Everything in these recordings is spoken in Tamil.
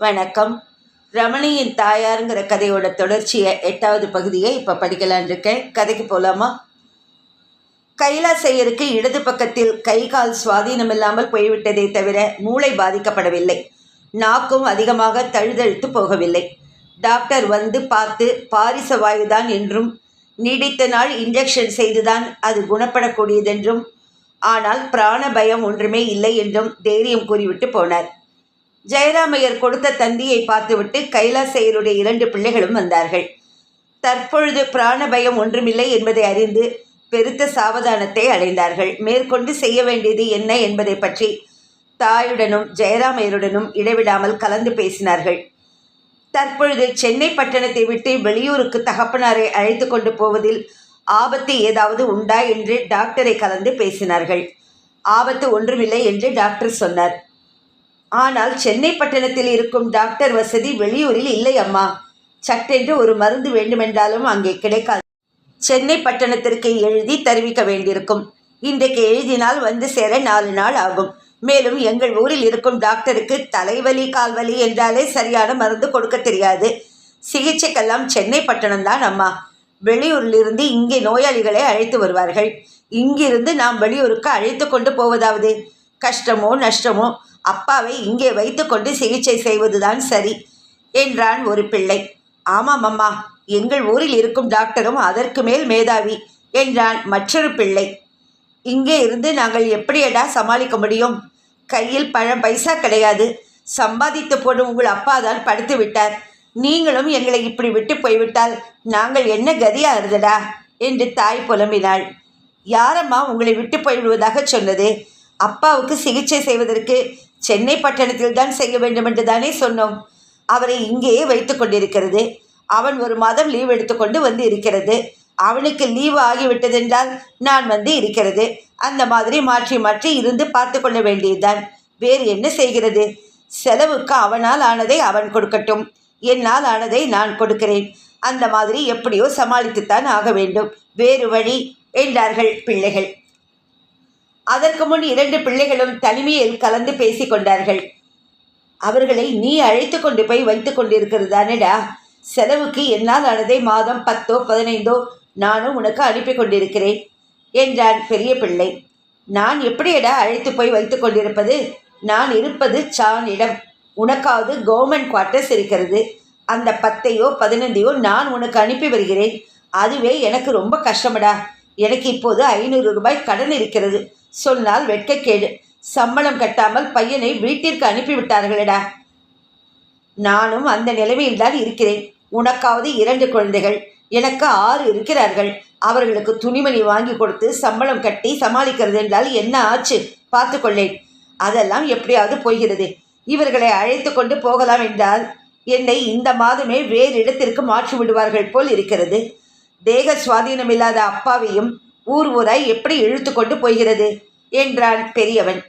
வணக்கம். ரமணியின் தாயாருங்கிற கதையோட தொடர்ச்சியை எட்டாவது பகுதியை இப்போ படிக்கலான் இருக்கேன். கதைக்கு போகலாமா கைலாசையருக்கு இடது பக்கத்தில் கை கால் சுவாதீனம் இல்லாமல் போய்விட்டதே தவிர மூளை பாதிக்கப்படவில்லை. நாக்கும் அதிகமாக தழுதழுத்து போகவில்லை. டாக்டர் வந்து பார்த்து பாரிச வாயுதான் என்றும் நீடித்த நாள் இன்ஜெக்ஷன் செய்துதான் அது குணப்படக்கூடியதென்றும் ஆனால் பிராண பயம் ஒன்றுமே இல்லை என்றும் தைரியம் கூறிவிட்டு போனார். ஜெயராமையர் கொடுத்த தந்தியை பார்த்துவிட்டு கைலாசையருடைய இரண்டு பிள்ளைகளும் வந்தார்கள். தற்பொழுது பிராணபயம் ஒன்றுமில்லை என்பதை அறிந்து பெருத்த சாவதானத்தை அடைந்தார்கள். மேற்கொண்டு செய்ய வேண்டியது என்ன என்பதை பற்றி தாயுடனும் ஜெயராமையருடனும் இடைவிடாமல் கலந்து பேசினார்கள். தற்பொழுது சென்னை பட்டணத்தை விட்டு வெளியூருக்கு தகப்பனாரை அழைத்து கொண்டு போவதில் ஆபத்து ஏதாவது உண்டா என்று டாக்டரை கலந்து பேசினார்கள். ஆபத்து ஒன்றுமில்லை என்று டாக்டர் சொன்னார். ஆனால் சென்னை பட்டணத்தில் இருக்கும் டாக்டர் வசதி வெளியூரில் இல்லை அம்மா. சட்டென்று ஒரு மருந்து வேண்டுமென்றாலும் அங்கே கிடைக்காது. சென்னை பட்டணத்திற்கு எழுதி தெரிவிக்க வேண்டியிருக்கும். இன்றைக்கு எழுதினால் வந்து சேர நாலு நாள் ஆகும். மேலும் எங்கள் ஊரில் இருக்கும் டாக்டருக்கு தலைவலி கால்வலி என்றாலே சரியான மருந்து கொடுக்க தெரியாது. சிகிச்சைக்கெல்லாம் சென்னை பட்டணம்தான் அம்மா. வெளியூரிலிருந்து இங்கே நோயாளிகளை அழைத்து வருவார்கள். இங்கிருந்து நாம் வெளியூருக்கு அழைத்து கொண்டு போவதாவது? கஷ்டமோ நஷ்டமோ? அப்பாவை இங்கே வைத்துக்கொண்டு சிகிச்சை செய்வதுதான் சரி என்றான் ஒரு பிள்ளை. ஆமாம் அம்மா எங்கள் ஊரில் இருக்கும் டாக்டரும் அதற்கு மேல் மேதாவி என்றான் மற்றொரு பிள்ளை. இங்கே இருந்து நாங்கள் எப்படியடா சமாளிக்க முடியும்? கையில் பழம் பைசா கிடையாது. சம்பாதித்து போடும் உங்கள் அப்பா தான் படுத்து விட்டார். நீங்களும் எங்களை இப்படி விட்டு போய்விட்டால் நாங்கள் என்ன கதியாகிறதடா என்று தாய் புலம்பினாள். யாரம்மா உங்களை விட்டு போய்விடுவதாக சொன்னது? அப்பாவுக்கு சிகிச்சை செய்வதற்கு சென்னை பட்டணத்தில் தான் செய்ய வேண்டும் என்று தானே சொன்னோம். அவரை இங்கேயே வைத்து கொண்டிருக்கிறது. அவன் ஒரு மாதம் லீவ் எடுத்துக்கொண்டு வந்து இருக்கிறது. அவனுக்கு லீவு ஆகிவிட்டதென்றால் நான் வந்து இருக்கிறது. அந்த மாதிரி மாற்றி மாற்றி இருந்து பார்த்து கொள்ள வேண்டியதுதான். வேறு என்ன செய்கிறது? செலவுக்கு அவனால் ஆனதை அவன் கொடுக்கட்டும். என்னால் ஆனதை நான் கொடுக்கிறேன். அந்த மாதிரி எப்படியோ சமாளித்துத்தான் ஆக வேண்டும். வேறு வழி என்றார்கள் பிள்ளைகள். அதற்கு முன் இரண்டு பிள்ளைகளும் தனிமையில் கலந்து பேசிக்கொண்டார்கள் அவர்களை நீ அழைத்து கொண்டு போய் வைத்து கொண்டிருக்கிறதானேடா? செலவுக்கு என்னால் ஆனதை மாதம் பத்தோ பதினைந்தோ நானும் உனக்கு அனுப்பி கொண்டிருக்கிறேன் என்றான் பெரிய பிள்ளை. நான் எப்படியடா அழைத்து போய் வைத்து கொண்டிருப்பது? நான் இருப்பது சானிடம். உனக்காவது கவர்மெண்ட் குவார்ட்டர்ஸ் இருக்கிறது. அந்த பத்தையோ பதினைந்தையோ நான் உனக்கு அனுப்பி வருகிறேன். அதுவே எனக்கு ரொம்ப கஷ்டமடா. எனக்கு இப்போது ஐநூறு ரூபாய் கடன் இருக்கிறது. சொன்னால் வெட்கக்கேடு சம்பளம் கட்டாமல் பையனை வீட்டிற்கு அனுப்பிவிட்டார்களடா. நானும் அந்த நிலைமையில்தான் இருக்கிறேன். உனக்காவது இரண்டு குழந்தைகள். எனக்கு ஆறு இருக்கிறார்கள். அவர்களுக்கு துணிமணி வாங்கி கொடுத்து சம்பளம் கட்டி சமாளிக்கிறது என்றால் என்ன ஆச்சு? பார்த்து கொள்ளேன். அதெல்லாம் எப்படியாவது போகிறது இவர்களை அழைத்து கொண்டு போகலாம் என்றால் என்னை இந்த மாதமே வேறு இடத்திற்கு மாற்றி விடுவார்கள் போல் இருக்கிறது. தேக சுவாதீனம் இல்லாத அப்பாவையும் ஊர் ஊராய் எப்படி இழுத்து கொண்டு போகிறது? என்றான் பெரியவன்.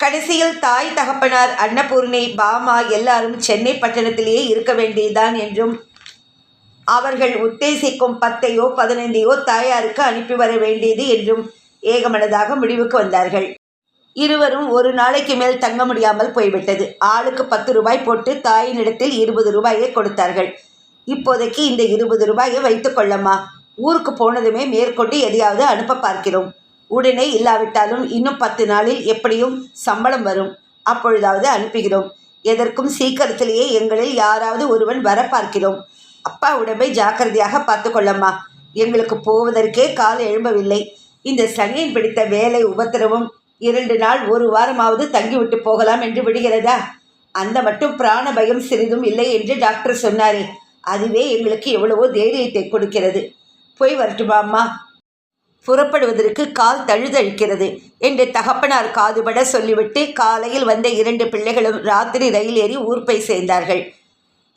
கடைசியில் தாய் தகப்பனார் அன்னபூர்ணி பாமா எல்லாரும் சென்னை பட்டணத்திலேயே இருக்க வேண்டியதுதான் என்றும் அவர்கள் உத்தேசிக்கும் பத்தையோ பதினைந்தையோ தாயாருக்கு அனுப்பி வர வேண்டியது என்றும் ஏகமனதாக முடிவுக்கு வந்தார்கள். இருவரும் ஒரு நாளைக்கு மேல் தங்க முடியாமல் போய்விட்டது. ஆளுக்கு பத்து ரூபாய் போட்டு தாயினிடத்தில் இருபது ரூபாயை கொடுத்தார்கள். இப்போதைக்கு இந்த இருபது ரூபாயை வைத்துக் கொள்ளம்மா ஊருக்கு போனதுமே மேற்கொண்டு எதையாவது அனுப்ப பார்க்கிறோம். உடனே இல்லாவிட்டாலும் இன்னும் பத்து நாளில் எப்படியும் சம்பளம் வரும். அப்பொழுதாவது அனுப்புகிறோம். எதற்கும் சீக்கிரத்திலேயே எங்களில் யாராவது ஒருவன் வர பார்க்கிறோம். அப்பா உடம்பை ஜாக்கிரதையாக பார்த்து கொள்ளம்மா எங்களுக்கு போவதற்கே கால் எழும்பவில்லை. இந்த சனியன் பிடித்த வேலை உபத்திரவும் இரண்டு நாள் ஒரு வாரமாவது தங்கிவிட்டு போகலாம் என்று விடுகிறதா? அந்த மட்டும் பிராண பயம் சிறிதும் இல்லை என்று டாக்டர் சொன்னாரே. அதுவே எங்களுக்கு எவ்வளவோ தைரியத்தை கொடுக்கிறது. போய் வரட்டுமா அம்மா? புறப்படுவதற்கு கால் தழுதழிக்கிறது என்று தகப்பனார் காதுபட சொல்லிவிட்டு காலையில் வந்த இரண்டு பிள்ளைகளும் ராத்திரி ரயில் ஏறி ஊர் போய் சேர்ந்தார்கள்.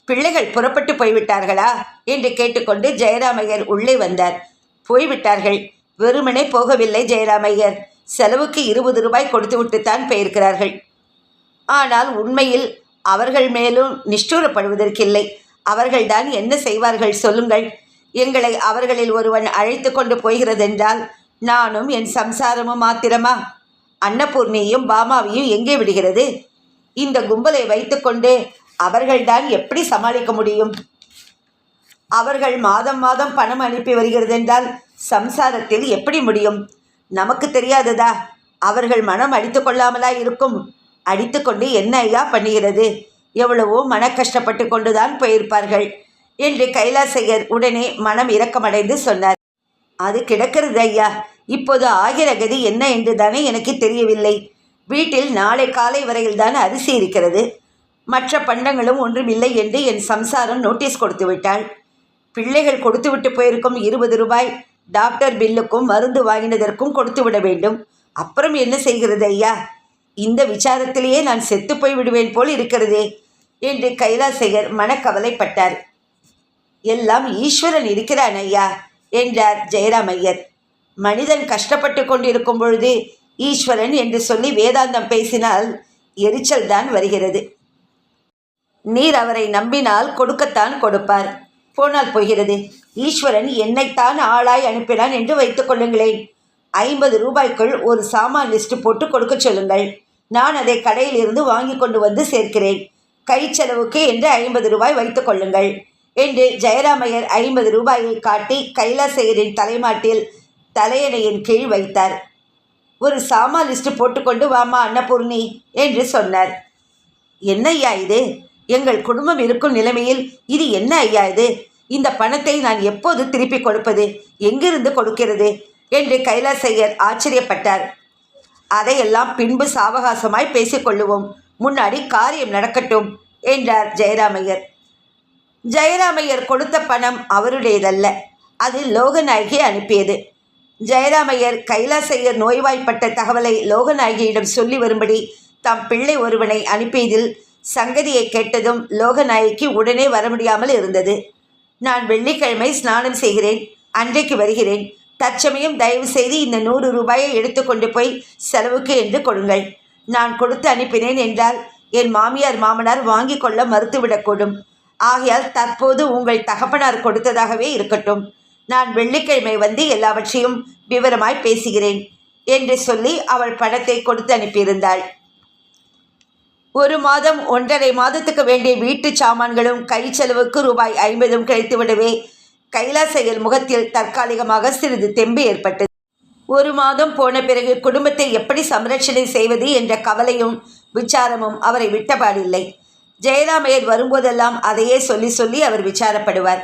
பிள்ளைகள் புறப்பட்டு போய்விட்டார்களா என்று கேட்டுக்கொண்டு ஜெயராமையர் உள்ளே வந்தார். போய்விட்டார்கள். வெறுமனே போகவில்லை ஜெயராமையர். செலவுக்கு இருபது ரூபாய் கொடுத்துவிட்டுத்தான் போயிருக்கிறார்கள். ஆனால் உண்மையில் அவர்கள் மேலும் நிஷ்டூரப்படுவதற்கில்லை. அவர்கள்தான் என்ன செய்வார்கள் சொல்லுங்கள். எங்களை அவர்களில் ஒருவன் அழைத்து கொண்டு போகிறதென்றால் நானும் என் சம்சாரமும் மாத்திரமா? அன்னபூர்ணியையும் பாமாவையும் எங்கே விடுகிறது? இந்த கும்பலை வைத்துக்கொண்டு அவர்கள்தான் எப்படி சமாளிக்க முடியும்? அவர்கள் மாதம் மாதம் பணம் அனுப்பி வருகிறதென்றால் சம்சாரத்தில் எப்படி முடியும்? நமக்கு தெரியாததா? அவர்கள் மனம் அடித்து கொள்ளாமலா இருக்கும்? அடித்துக்கொண்டு என்ன ஐயா பண்ணுகிறது? எவ்வளவோ மன கஷ்டப்பட்டு கொண்டுதான் போயிருப்பார்கள். என்று கைலாசையர் உடனே மனம் இரக்கமடைந்து சொன்னார். அது கிடக்கிறது ஐயா. இப்போது ஆகிற கதி என்ன என்று தானே எனக்கு தெரியவில்லை. வீட்டில் நாளை காலை வரையில் தான் அரிசி இருக்கிறது. மற்ற பண்டங்களும் ஒன்றுமில்லை என்று என் சம்சாரம் நோட்டீஸ் கொடுத்து விட்டாள். பிள்ளைகள் கொடுத்துவிட்டு போயிருக்கும் இருபது ரூபாய் டாக்டர் பில்லுக்கும் மருந்து வாங்கினதற்கும் கொடுத்து விட வேண்டும். அப்புறம் என்ன செய்கிறது ஐயா? இந்த விசாரத்திலேயே நான் செத்து போய் விடுவேன் போல் இருக்கிறதே என்று கைலாசையர் மனக்கவலைப்பட்டார். எல்லாம் ஈஸ்வரன் இருக்கிறான் ஐயா என்றார் ஜெயராமையர் மனிதன் கஷ்டப்பட்டு கொண்டிருக்கும் பொழுது ஈஸ்வரன் என்று சொல்லி வேதாந்தம் பேசினால் எரிச்சல் தான் வருகிறது. நீர் அவரை நம்பினால் கொடுக்கத்தான் கொடுப்பார். போனால் போகிறது. ஈஸ்வரன் என்னைத்தான் ஆளாய் அனுப்பினான் என்று வைத்துக் கொள்ளுங்களேன். ஐம்பது ரூபாய்க்குள் ஒரு சாமான் லிஸ்ட் போட்டு கொடுக்க சொல்லுங்கள். நான் அதை கடையிலிருந்து வாங்கி கொண்டு வந்து சேர்க்கிறேன். கை செலவுக்கு என்று ஐம்பது ரூபாய் வைத்துக் கொள்ளுங்கள். என்று ஜெயராமையர் ஐம்பது ரூபாயை காட்டி கைலாசையரின் தலைமாட்டில் தலையணையின் கீழ் வைத்தார். ஒரு சாமா லிஸ்ட் போட்டுக்கொண்டு வாமா அன்னபூர்ணி என்று சொன்னார். என்ன ஐயா இது? எங்கள் குடும்பம் இருக்கும் நிலைமையில் இது என்ன ஐயா இது? இந்த பணத்தை நான் எப்போது திருப்பி கொடுப்பது? எங்கிருந்து கொடுக்கிறது? என்று கைலாசையர் ஆச்சரியப்பட்டார். அதையெல்லாம் பின்பு சாவகாசமாய் பேசிக்கொள்ளுவோம் முன்னாடி காரியம் நடக்கட்டும் என்றார் ஜெயராமையர். ஜெயராமையர் கொடுத்த பணம் அவருடையதல்ல. அது லோகநாயகி அனுப்பியது. ஜெயராமையர் கைலாசையர் நோய்வாய்ப்பட்ட தகவலை லோகநாயகியிடம் சொல்லி வரும்படி தம் பிள்ளை ஒருவனை அனுப்பியதில் சங்கதியை கேட்டதும் லோகநாயகி உடனே வர முடியாமல் இருந்தது. நான் வெள்ளிக்கிழமை ஸ்நானம் செய்கிறேன். அன்றைக்கு வருகிறேன். தற்சமயம் தயவு செய்து இந்த நூறு ரூபாயை எடுத்துக்கொண்டு போய் செலவுக்கு என்று கொடுங்கள். நான் கொடுத்து அனுப்பினேன் என்றால் என் மாமியார் மாமனார் வாங்கி கொள்ள மறுத்துவிடக்கூடும் ஆகையால் தற்போது உங்கள் தகப்பனார் கொடுத்ததாகவே இருக்கட்டும். நான் வெள்ளிக்கிழமை வந்து எல்லாவற்றையும் விவரமாய் பேசுகிறேன் என்று சொல்லி அவள் பணத்தை கொடுத்து அனுப்பியிருந்தாள் ஒரு மாதம் ஒன்றரை மாதத்துக்கு வேண்டிய வீட்டு சாமான்களும் கை செலவுக்கு ரூபாய் ஐம்பதும் கிடைத்துவிடவே கைலாசையர் முகத்தில் தற்காலிகமாக சிறிது தெம்பு ஏற்பட்டது. ஒரு மாதம் போன பிறகு குடும்பத்தை எப்படி சம்ரட்சணை செய்வது என்ற கவலையும் விசாரமும் அவரை விட்டபாடில்லை. ஜெயராமையர் வரும்போதெல்லாம் அதையே சொல்லி சொல்லி அவர் விசாரப்படுவார்.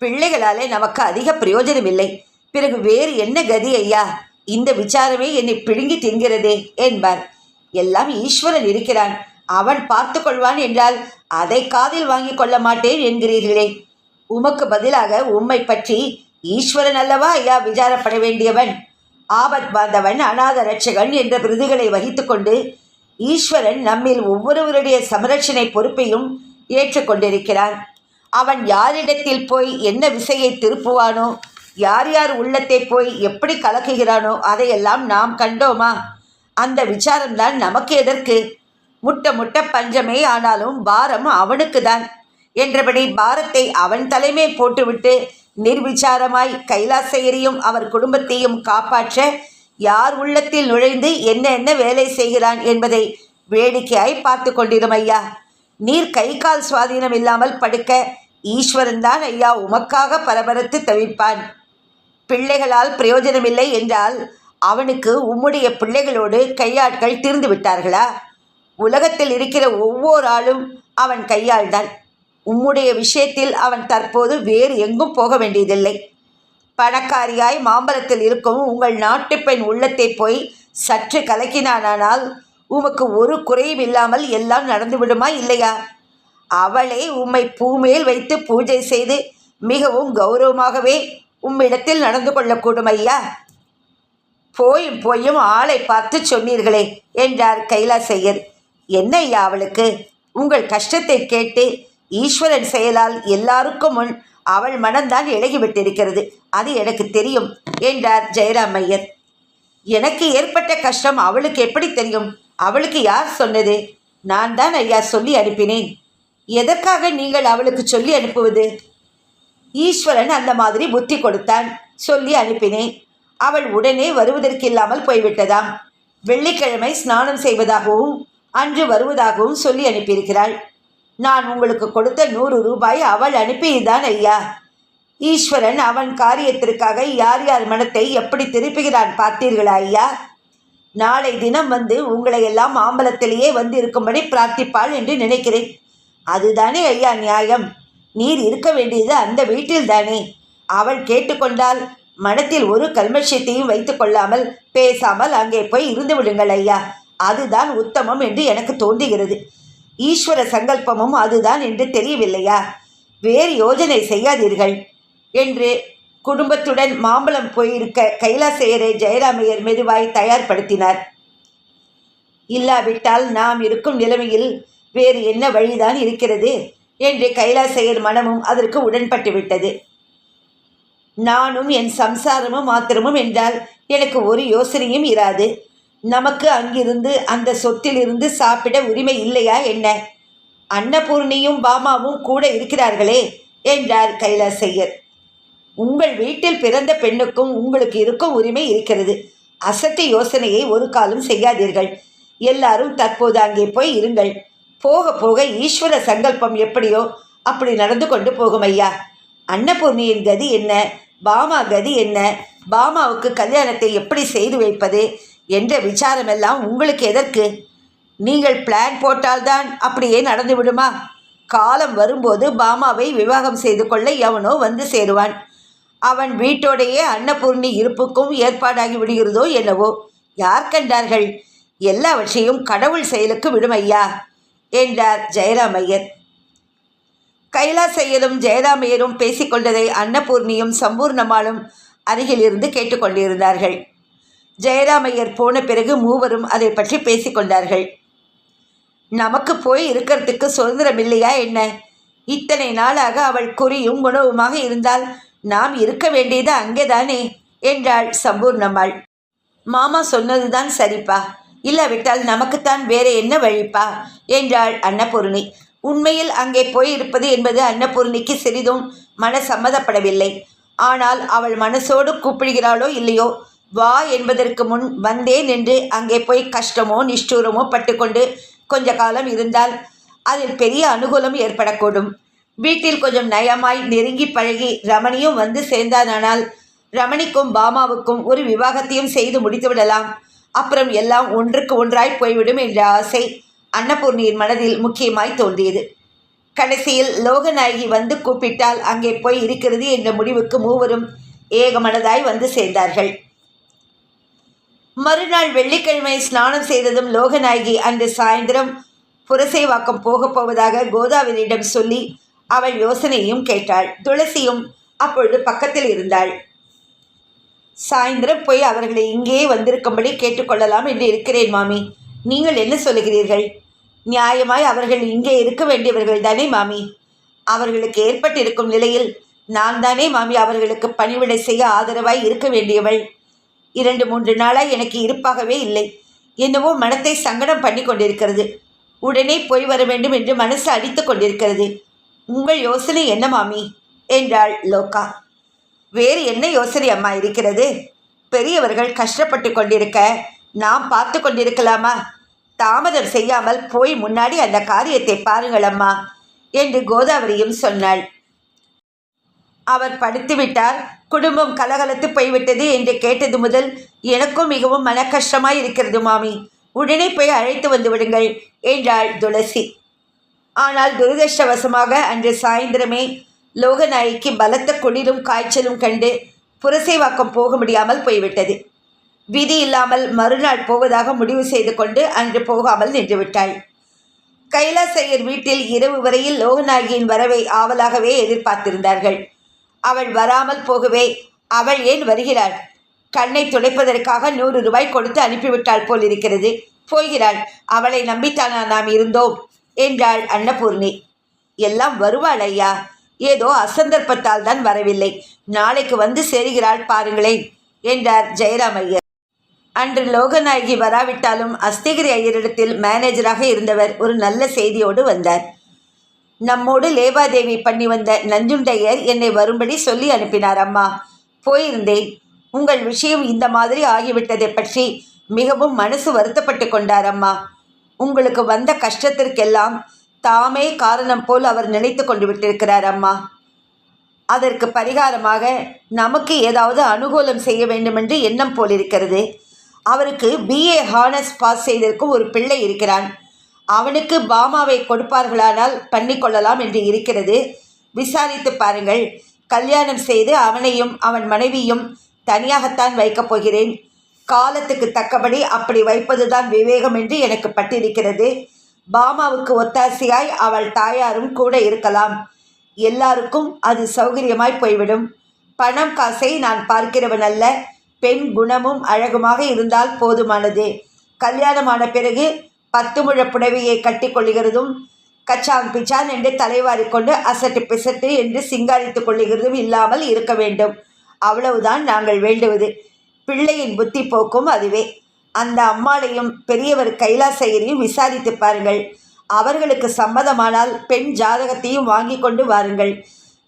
பிள்ளைகளாலே நமக்கு அதிக பிரயோஜனம் இல்லை பிறகு வேறு என்ன கதி ஐயா? இந்த விசாரமே என்னை பிடுங்கி தின்கிறதே என்பார். எல்லாம் ஈஸ்வரன் இருக்கிறான். அவன் பார்த்து கொள்வான் என்றால் அதை காதில் வாங்கி கொள்ள மாட்டேன் என்கிறீர்களே. உமக்கு பதிலாக உம்மை பற்றி ஈஸ்வரன் அல்லவா ஐயா விசாரப்பட வேண்டியவன்? ஆபத் பாந்தவன் அநாத ரட்சகன் என்ற விருதுகளை வகித்துக்கொண்டு ஈஸ்வரன் நம்மில் ஒவ்வொருவருடைய சமரட்சணை பொறுப்பையும் ஏற்றுக்கொண்டிருக்கிறான் அவன் யாரிடத்தில் போய் என்ன விசையை திருப்புவானோ யார் யார் உள்ளத்தை போய் எப்படி கலக்குகிறானோ அதையெல்லாம் நாம் கண்டோமா? அந்த விசாரம்தான் நமக்கு எதற்கு? முட்ட முட்ட பஞ்சமே ஆனாலும் பாரம் அவனுக்கு தான் என்றபடி பாரத்தை அவன் தலைமை போட்டுவிட்டு நிர்விசாரமாய் கைலாசையரையும் அவர் குடும்பத்தையும் காப்பாற்ற யார் உள்ளத்தில் நுழைந்து என்ன என்ன வேலை செய்கிறான் என்பதை வேடிக்கையாய் பார்த்து கொண்டிரும் ஐயா. நீர் கை கால் சுவாதீனம் இல்லாமல் படுக்க ஈஸ்வரன் தான் ஐயா உமக்காக பரபரத்து தவிப்பான். பிள்ளைகளால் பிரயோஜனமில்லை என்றால் அவனுக்கு உம்முடைய பிள்ளைகளோடு கையாட்கள் தீர்ந்து விட்டார்களா? உலகத்தில் இருக்கிற ஒவ்வொரு ஆளும் அவன் கையாள்தான். உம்முடைய விஷயத்தில் அவன் தற்போது வேறு எங்கும் போக வேண்டியதில்லை. பணக்காரியாய் மாம்பலத்தில் இருக்கும் உங்கள் நாட்டு பெண் உள்ளத்தை போய் சற்று கலக்கினானால் உமக்கு ஒரு குறையும் இல்லாமல் எல்லாம் நடந்துவிடுமா இல்லையா? அவளே உம்மை பூமேல் வைத்து பூஜை செய்து மிகவும் கௌரவமாகவே உம்மிடத்தில் நடந்து கொள்ளக்கூடும் ஐயா. போயும் போயும் ஆளை பார்த்து சொன்னீர்களே என்றார் கைலாசையர். என்ன ஐயா அவளுக்கு? உங்கள் கஷ்டத்தை கேட்டு ஈஸ்வரன் செயலால் எல்லாருக்கும் முன் அவள் மனம்தான் இழகிவிட்டிருக்கிறது. அது எனக்கு தெரியும் என்றார் ஜெயராமையர். எனக்கு ஏற்பட்ட கஷ்டம் அவளுக்கு எப்படி தெரியும்? அவளுக்கு யார் சொன்னது? நான் தான் ஐயா சொல்லி அனுப்பினேன். எதற்காக நீங்கள் அவளுக்கு சொல்லி அனுப்புவது? ஈஸ்வரன் அந்த மாதிரி புத்தி கொடுத்தான் சொல்லி அனுப்பினேன். அவள் உடனே வருவதற்கில்லாமல் போய்விட்டதாம். வெள்ளிக்கிழமை ஸ்நானம் செய்வதாகவும் அன்று வருவதாகவும் சொல்லி அனுப்பியிருக்கிறாள். நான் உங்களுக்கு கொடுத்த நூறு ரூபாய் அவள் அனுப்பியதுதான் ஐயா. ஈஸ்வரன் அவன் காரியத்திற்காக யார் யார் மனத்தை எப்படி திருப்புகிறான் பார்த்தீர்களா ஐயா? நாளை தினம் வந்து உங்களை எல்லாம் மாம்பலத்திலேயே வந்து இருக்கும்படி பிரார்த்திப்பாள் என்று நினைக்கிறேன். அதுதானே ஐயா நியாயம். நீர் இருக்க வேண்டியது அந்த வீட்டில்தானே. அவள் கேட்டுக்கொண்டால் மனத்தில் ஒரு கல்மஷத்தையும் வைத்துக் கொள்ளாமல் பேசாமல் அங்கே போய் இருந்து விடுங்கள் ஐயா. அதுதான் உத்தமம் என்று எனக்கு தோன்றுகிறது. ஈஸ்வர சங்கல்பமும் அதுதான் என்று தெரியவில்லையா? வேறு யோஜனை செய்யாதீர்கள் என்று குடும்பத்துடன் மாம்பழம் போயிருக்க கைலாசையரை ஜெயராமையர் மெதுவாய் தயார்படுத்தினார். இல்லாவிட்டால் நாம் இருக்கும் நிலைமையில் வேறு என்ன வழிதான் இருக்கிறது? என்று கைலாசையர் மனமும் அதற்கு உடன்பட்டு விட்டது நானும் என் சம்சாரமும் மாத்திரமும் என்றால் எனக்கு ஒரு யோசனையும் இராது. நமக்கு அங்கிருந்து அந்த சொத்திலிருந்து சாப்பிட உரிமை இல்லையா என்ன? அன்னபூர்ணியும் பாமாவும் கூட இருக்கிறார்களே என்றார் கைலாசையர். உங்கள் வீட்டில் பிறந்த பெண்ணுக்கும் உங்களுக்கு இருக்கும் உரிமை இருக்கிறது. அசட்டு யோசனையை ஒரு காலம் செய்யாதீர்கள். எல்லாரும் தற்போது அங்கே போய் இருங்கள். போக போக ஈஸ்வர சங்கல்பம் எப்படியோ அப்படி நடந்து கொண்டு போகும் ஐயா அன்னபூர்ணியின் கதி என்ன? பாமா கதி என்ன? பாமாவுக்கு கல்யாணத்தை எப்படி செய்து வைப்பது? என்ற விசாரமெல்லாம் உங்களுக்கு எதற்கு? நீங்கள் பிளான் போட்டால்தான் அப்படியே நடந்து விடுமா? காலம் வரும்போது பாமாவை விவாகம் செய்து கொள்ள எவனோ வந்து சேருவான். அவன் வீட்டோடையே அன்னபூர்ணி இருப்புக்கும் ஏற்பாடாகி விடுகிறதோ என்னவோ? யார் கண்டார்கள்? எல்லாவற்றையும் கடவுள் செயலுக்கு விடுமையா? என்றார் ஜெயராமையர். கைலாசையரும் ஜெயராமையரும் பேசிக்கொண்டதை அன்னபூர்ணியும் சம்பூர்ணமாலும் அருகிலிருந்து கேட்டுக்கொண்டிருந்தார்கள். ஜெயராமையர் போன பிறகு மூவரும் அதை பற்றி பேசிக்கொண்டார்கள். நமக்கு போய் இருக்கிறதுக்கு சுதந்திரம் இல்லையா என்ன? இத்தனை நாளாக அவள் குறியும் உணவுமாக இருந்தால் நாம் இருக்க வேண்டியது அங்கேதானே? என்றாள் சம்பூர்ணம்மாள். மாமா சொன்னதுதான் சரிப்பா. இல்லாவிட்டால் நமக்குத்தான் வேற என்ன வழிப்பா? என்றாள் அன்னபூர்ணி. உண்மையில் அங்கே போய் இருப்பது என்பது அன்னபூர்ணிக்கு சிறிதும் மன சம்மதப்படவில்லை ஆனால் அவள் மனசோடு கூப்பிடுகிறாளோ இல்லையோ? வா என்பதற்கு முன் வந்தேன் என்று அங்கே போய் கஷ்டமோ நிஷ்டூரமோ பட்டுக்கொண்டு கொஞ்ச காலம் இருந்தால் அதில் பெரிய அனுகூலம் ஏற்படக்கூடும். வீட்டில் கொஞ்சம் நயமாய் நெருங்கி பழகி ரமணியும் வந்து சேர்ந்தானால் ரமணிக்கும் பாமாவுக்கும் ஒரு விவாகத்தையும் செய்து முடித்துவிடலாம் அப்புறம் எல்லாம் ஒன்றுக்கு ஒன்றாய் போய்விடும் என்ற ஆசை அன்னபூர்ணியின் மனதில் முக்கியமாய் தோன்றியது. கடைசியில் லோகநாயகி வந்து கூப்பிட்டால் அங்கே போய் இருக்கிறது என்ற முடிவுக்கு மூவரும் ஏகமனதாய் வந்து சேர்ந்தார்கள். மறுநாள் வெள்ளிக்கிழமை ஸ்நானம் செய்ததும் லோகநாயகி அன்று சாயந்தரம் புரசைவாக்கம் போகப் போவதாக கோதாவரியிடம் சொல்லி அவள் யோசனையும் கேட்டாள். துளசியும் அப்பொழுது பக்கத்தில் இருந்தாள். சாயந்தரம் போய் அவர்களை இங்கேயே வந்திருக்கும்படி கேட்டுக்கொள்ளலாம் என்று இருக்கிறேன் மாமி. நீங்கள் என்ன சொல்லுகிறீர்கள்? நியாயமாய் அவர்கள் இங்கே இருக்க வேண்டியவர்கள் தானே மாமி. அவர்களுக்கு ஏற்பட்டிருக்கும் நிலையில் நான் தானே மாமி அவர்களுக்கு பணிவிடை செய்ய ஆதரவாய் இருக்க வேண்டியவள். இரண்டு மூன்று நாளாக எனக்கு இருப்பாகவே இல்லை. என்னவோ மனத்தை சங்கடம் பண்ணி கொண்டிருக்கிறது. உடனே போய் வர வேண்டும் என்று மனசு அடித்து கொண்டிருக்கிறது. உங்கள் யோசனை என்ன மாமி? என்றாள் லோகா. வேறு என்ன யோசனை அம்மா இருக்கிறது? பெரியவர்கள் கஷ்டப்பட்டு கொண்டிருக்க நாம் பார்த்து கொண்டிருக்கலாமா? தாமதம் செய்யாமல் போய் முன்னாடி அந்த காரியத்தை பாருங்கள் அம்மா என்று கோதாவரியும் சொன்னாள். அவர் படித்துவிட்டார். குடும்பம் கலகலத்து போய்விட்டது என்று கேட்டது முதல் எனக்கும் மிகவும் மன கஷ்டமாய் இருக்கிறது மாமி. உடனே போய் அழைத்து வந்து விடுங்கள் என்றாள் துளசி. ஆனால் துரதிருஷ்டவசமாக அன்று சாயந்தரமே லோகநாயகிக்கு பலத்த குளிரும் காய்ச்சலும் கண்டு புரசைவாக்கம் போக முடியாமல் போய்விட்டது. விதி இல்லாமல் மறுநாள் போவதாக முடிவு செய்து கொண்டு அன்று போகாமல் நின்றுவிட்டாள் கைலாசையர் வீட்டில் இரவு வரையில் லோகநாயகியின் வரவை ஆவலாகவே எதிர்பார்த்திருந்தார்கள். அவள் வராமல் போகவே அவள் ஏன் வருகிறாள்? கண்ணை துடைப்பதற்காக நூறு ரூபாய் கொடுத்து அனுப்பிவிட்டாள் போல் இருக்கிறது போகிறாள். அவளை நம்பித்தானா நாம் இருந்தோம்? என்றாள் அன்னபூர்ணி. எல்லாம் வருவாள் ஐயா. ஏதோ அசந்தர்ப்பத்தால் தான் வரவில்லை. நாளைக்கு வந்து சேருகிறாள் பாருங்களேன் என்றார் ஜெயராம் ஐயர் அன்று லோகநாயகி வராவிட்டாலும் அஸ்திகிரி ஐயரிடத்தில் மேனேஜராக இருந்தவர் ஒரு நல்ல செய்தியோடு வந்தார். நம்மோடு லேவாதேவி பண்ணி வந்த நஞ்சுண்டையர் என்னை வரும்படி சொல்லி அனுப்பினார் அம்மா. போயிருந்தேன். உங்கள் விஷயம் இந்த மாதிரி ஆகிவிட்டதை பற்றி மிகவும் மனசு வருத்தப்பட்டு கொண்டார் அம்மா. உங்களுக்கு வந்த கஷ்டத்திற்கெல்லாம் தாமே காரணம் போல் அவர் நினைத்து கொண்டு விட்டிருக்கிறார் அம்மா. அதற்கு பரிகாரமாக நமக்கு ஏதாவது அனுகூலம் செய்ய வேண்டுமென்று எண்ணம் போல் இருக்கிறது அவருக்கு பிஏ ஹானஸ் பாஸ் செய்திருக்கும் ஒரு பிள்ளை இருக்கிறான். அவனுக்கு பாமாவை கொடுப்பார்களானால் பண்ணிக்கொள்ளலாம் என்று இருக்கிறது. விசாரித்து பாருங்கள். கல்யாணம் செய்து அவனையும் அவன் மனைவியும் தனியாகத்தான் வைக்கப் போகிறேன். காலத்துக்கு தக்கபடி அப்படி வைப்பதுதான் விவேகம் என்று எனக்கு பட்டிருக்கிறது. பாமாவுக்கு ஒத்தாசையாய் அவள் தாயாரும் கூட இருக்கலாம். எல்லாருக்கும் அது சௌகரியமாய் போய்விடும். பணம் காசை நான் பார்க்கிறவன் அல்ல. பெண் குணமும் அழகுமாக இருந்தால் போதுமானது. கல்யாணமான பிறகு பத்து முழ புடவையை கட்டிக்கொள்கிறதும் கச்சான் பிச்சான் என்று தலைவாரி கொண்டு அசட்டு பிசட்டு என்று சிங்காரித்துக் கொள்ளுகிறதும் இல்லாமல் இருக்க வேண்டும். அவ்வளவுதான் நாங்கள் வேண்டுவது. பிள்ளையின் புத்தி போக்கும் அதுவே. அந்த அம்மாளையும் பெரியவர் கைலாசையரையும் விசாரித்து பாருங்கள். அவர்களுக்கு சம்மதமானால் பெண் ஜாதகத்தையும் வாங்கி கொண்டு வாருங்கள்.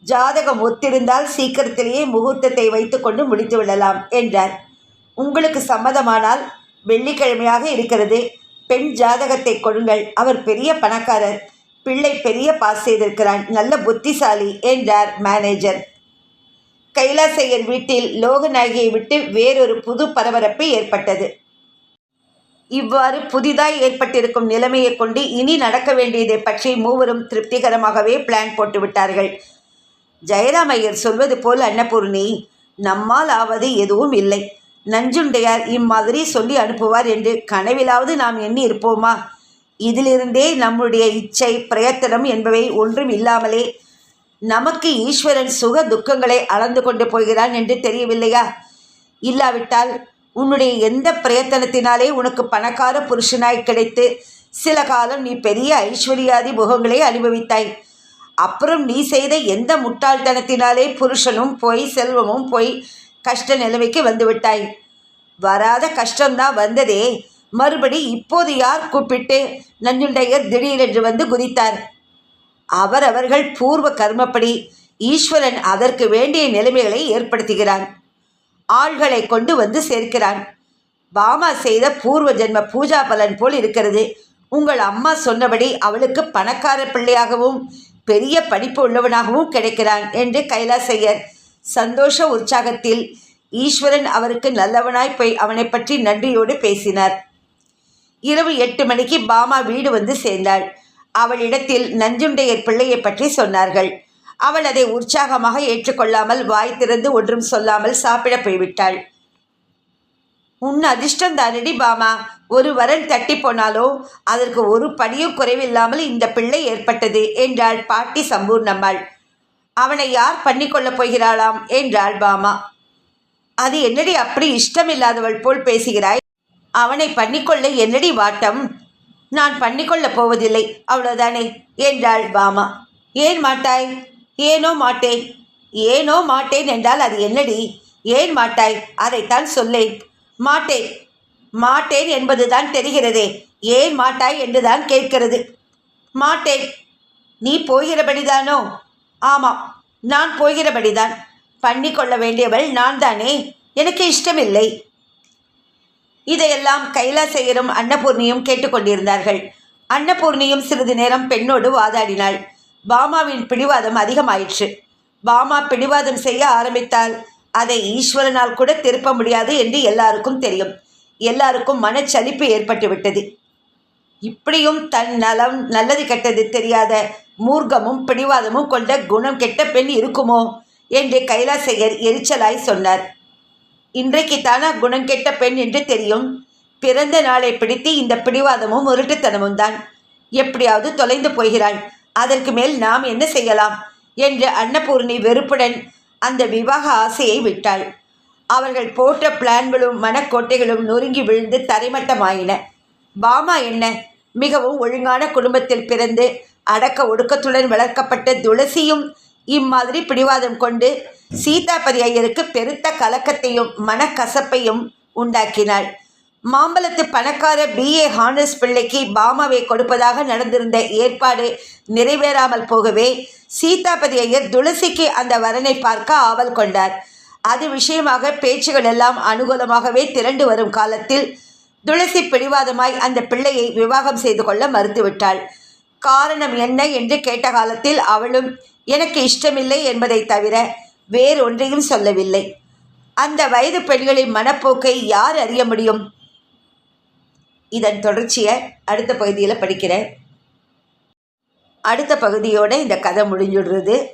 ஜாதகம் ஒத்திருந்தால் சீக்கிரத்திலேயே முகூர்த்தத்தை வைத்துக்கொண்டு முடித்து விடலாம் என்றார். உங்களுக்கு சம்மதமானால் வெள்ளிக்கிழமையாக இருக்கிறது. பெண் ஜாதகத்தை கொடுங்கள். அவர் பெரிய பணக்காரர். பிள்ளை பெரிய பாஸ் செய்திருக்கிறான். நல்ல புத்திசாலி என்றார் மேனேஜர். கைலாசையர் வீட்டில் லோகநாயகியை விட்டு வேறொரு புது பரபரப்பு ஏற்பட்டது. இவ்வாறு புதிதாய் ஏற்பட்டிருக்கும் நிலைமையை கொண்டு இனி நடக்க வேண்டியதை பற்றி மூவரும் திருப்திகரமாகவே பிளான் போட்டு விட்டார்கள். சொல்வது போல் அன்னபூர்ணி நம்மால் ஆவது எதுவும் இல்லை. நஞ்சுண்டையார் இம்மாதிரி சொல்லி அனுப்புவார் என்று கனவிலாவது நாம் எண்ணி இருப்போமா? இதிலிருந்தே நம்முடைய இச்சை பிரயத்தனம் என்பவை ஒன்றும் இல்லாமலே நமக்கு ஈஸ்வரன் சுக துக்கங்களை அளந்து கொண்டு போகிறான் என்று தெரியவில்லையா? இல்லாவிட்டால் உன்னுடைய எந்த பிரயத்தனத்தினாலே உனக்கு பணக்கார புருஷனாய் கிடைத்து சில காலம் நீ பெரிய ஐஸ்வர்யாதி முகங்களை அனுபவித்தாய். அப்புறம் நீ செய்த எந்த முட்டாள்தனத்தினாலே புருஷனும் போய் செல்வமும் போய் கஷ்ட நிலைமைக்கு வந்துவிட்டாய் வராத கஷ்டம்தான் வந்ததே. மறுபடி இப்போது யார் கூப்பிட்டு நஞ்சுண்டையர் திடீரென்று வந்து குதித்தார்? அவரவர்கள் பூர்வ கர்மப்படி ஈஸ்வரன் அதற்கு வேண்டிய நிலைமைகளை ஏற்படுத்துகிறான். ஆள்களை கொண்டு வந்து சேர்க்கிறான். பாமா செய்த பூர்வ ஜென்ம பூஜா பலன் போல் இருக்கிறது. உங்கள் அம்மா சொன்னபடி அவளுக்கு பணக்கார பிள்ளையாகவும் பெரிய படிப்பு உள்ளவனாகவும் கிடைக்கிறான் என்று கைலாசையர் சந்தோஷ உற்சாகத்தில் ஈஸ்வரன் அவருக்கு நல்லவனாய் போய் அவனை பற்றி நன்றியோடு பேசினார். இரவு எட்டு மணிக்கு பாமா வீடு வந்து சேர்ந்தாள். அவளிடத்தில் நஞ்சுண்டையர் பிள்ளையை பற்றி சொன்னார்கள். அவள் அதை உற்சாகமாக ஏற்றுக்கொள்ளாமல் வாய் திறந்து ஒன்றும் சொல்லாமல் சாப்பிட போய்விட்டாள். உன் அதிர்ஷ்டம் தானடி பாமா. ஒரு வரன் தட்டி போனாலோ அதற்கு ஒரு படியும் குறைவில்லாமல் இந்த பிள்ளை ஏற்பட்டது என்றாள் பாட்டி சம்பூர்ணம்மாள். அவனை யார் பண்ணிக்கொள்ளப் போகிறாளாம் என்றாள் பாமா. அது என்னடி அப்படி இஷ்டமில்லாதவள் போல் பேசுகிறாய்? அவனை பண்ணிக்கொள்ள என்னடி வாட்டம்? நான் பண்ணிக்கொள்ளப் போவதில்லை அவ்வளோதானே என்றாள் பாமா. ஏன் மாட்டாய்? ஏனோ மாட்டேன். ஏனோ மாட்டேன் என்றால் அது என்னடி? ஏன் மாட்டாய்? அதைத்தான் சொல்லேன். மாட்டேன். மாட்டேன் என்பதுதான் தெரிகிறதே. ஏன் மாட்டாய் என்றுதான் கேட்கிறது. மாட்டேன். நீ போகிறபடிதானோ? ஆமாம் நான் போகிறபடிதான். பண்ணி கொள்ள வேண்டியவள் நான் தானே எனக்கு இஷ்டமில்லை. இதையெல்லாம் கைலாசையரும் அன்னபூர்ணியும் கேட்டுக்கொண்டிருந்தார்கள். அன்னபூர்ணியும் சிறிது நேரம் பெண்ணோடு வாதாடினாள். பாமாவின் பிடிவாதம் அதிகமாயிற்று. பாமா பிடிவாதம் செய்ய ஆரம்பித்தால் அதை ஈஸ்வரனால் கூட திருப்ப முடியாது என்று எல்லாருக்கும் தெரியும். எல்லாருக்கும் மனச்சலிப்பு ஏற்பட்டு விட்டது இப்படியும் தன் நலம் நல்லது கெட்டது தெரியாத மூர்க்கமும் பிடிவாதமும் கொண்ட குணம் கெட்ட பெண் இருக்குமோ? என்று கைலாசையர் எரிச்சலாய் சொன்னார். இன்றைக்கு தானா குணம் கெட்ட பெண் என்று தெரியும். பிறந்த நாளை பிடித்து இந்த பிடிவாதமும் முரட்டுத்தனமும் தான் எப்படியாவது தொலைந்து போகிறாள். அதற்கு மேல் நாம் என்ன செய்யலாம்? என்று அன்னபூர்ணி வெறுப்புடன் அந்த விவாக ஆசையை விட்டாள். அவர்கள் போட்ட பிளான்களும் மனக்கோட்டைகளும் நொறுங்கி விழுந்து தரைமட்டமாயின. பாமா என்ன? மிகவும் ஒழுங்கான குடும்பத்தில் பிறந்து அடக்க ஒடுக்கத்துடன் வளர்க்கப்பட்ட துளசியும் இம்மாதிரி பிடிவாதம் கொண்டு சீதாபதி ஐயருக்கு பெருத்த கலக்கத்தையும் மனக்கசப்பையும் உண்டாக்கினாள். மாம்பலத்து பணக்கார பிஏ ஹானஸ் பிள்ளைக்கு பாமாவை கொடுப்பதாக நடந்திருந்த ஏற்பாடு நிறைவேறாமல் போகவே சீதாபதி ஐயர் துளசிக்கு அந்த வரனை பார்க்க ஆவல் கொண்டார். அது விஷயமாக பேச்சுகள் எல்லாம் அனுகூலமாகவே திரண்டு வரும் காலத்தில் துளசி பிடிவாதமாய் அந்த பிள்ளையை விவாகம் செய்து கொள்ள மறுத்துவிட்டாள். காரணம் என்ன என்று கேட்ட காலத்தில் அவளும் எனக்கு இஷ்டமில்லை என்பதை தவிர வேறொன்றையும் சொல்லவில்லை. அந்த வயது பெண்களின் மனப்போக்கை யார் அறிய முடியும்? இதன் தொடர்ச்சியை அடுத்த பகுதியில் படிக்கிறேன். அடுத்த பகுதியோட இந்த கதை முடிஞ்சுடுறது.